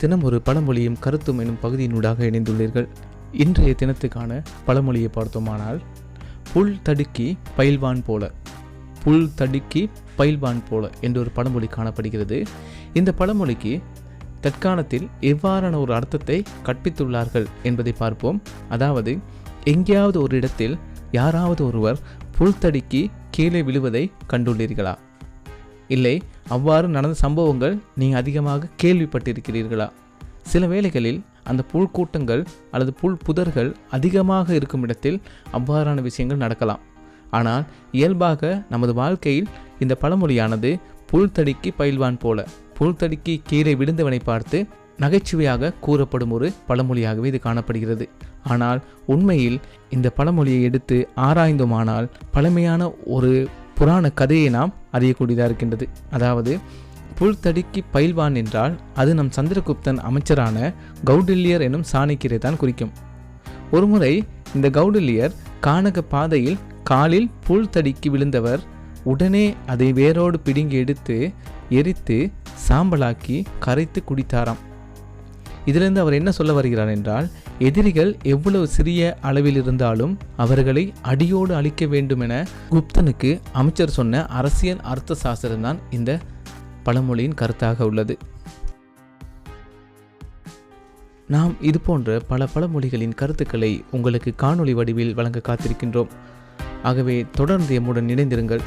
தினம் ஒரு பழமொழியும் கருத்தும் எனும் பகுதியினூடாக இணைந்துள்ளீர்கள். இன்றைய தினத்துக்கான பழமொழியை பார்த்தோமானால் புல் தடுக்கி பயில்வான் போல புல் தடுக்கி பயில்வான் போல என்ற ஒரு பழமொழி காணப்படுகிறது. இந்த பழமொழிக்கு தற்காலத்தில் எவ்வாறான ஒரு அர்த்தத்தை கற்பித்துள்ளார்கள் என்பதை பார்ப்போம். அதாவது எங்கேயாவது ஒரு இடத்தில் யாராவது ஒருவர் புல் தடுக்கி கீழே விழுவதை கண்டுள்ளீர்களா? இல்லை அவ்வாறு நடந்த சம்பவங்கள் நீங்கள் அதிகமாக கேள்விப்பட்டிருக்கிறீர்களா? சில வேளைகளில் அந்த புல் கூட்டங்கள் அல்லது புல் புதர்கள் அதிகமாக இருக்கும் இடத்தில் அவ்வாறான விஷயங்கள் நடக்கலாம். ஆனால் இயல்பாக நமது வாழ்க்கையில் இந்த பழமொழியானது புல் தடிக்கு பயில்வான் போல புல் தடிக்கு கீழே விழுந்தவனை பார்த்து நகைச்சுவையாக கூறப்படும் ஒரு பழமொழியாகவே இது காணப்படுகிறது. ஆனால் உண்மையில் இந்த பழமொழியை எடுத்து ஆராய்ந்தோமானால் பழமையான ஒரு புராண கதையை நாம் அறியக்கூடியதாக இருக்கின்றது. அதாவது புல்தடிக்கு பயில்வான் என்றால் அது நம் சந்திரகுப்தன் அமைச்சரான கௌடில்யர் எனும் சாணக்கியரை தான் குறிக்கும். ஒருமுறை இந்த கௌடில்யர் கானக பாதையில் காலில் புல் தடுக்கி விழுந்தவர் உடனே அதை வேரோடு பிடுங்கி எடுத்து எரித்து சாம்பலாக்கி கரைத்து குடித்தாராம். இதிலிருந்து அவர் என்ன சொல்ல வருகிறார் என்றால் எதிரிகள் எவ்வளவு சிறிய அளவில் இருந்தாலும் அவர்களை அடியோடு அழிக்க வேண்டும் என குப்தனுக்கு அமைச்சர் சொன்ன அரசியல் அர்த்த சாஸ்திரம் தான் இந்த பழமொழியின் கருத்தாக உள்ளது. நாம் இது போன்ற பல பழமொழிகளின் கருத்துக்களை உங்களுக்கு காணொளி வடிவில் வழங்க காத்திருக்கின்றோம். ஆகவே தொடர்ந்து எம்முடன் இணைந்திருங்கள்.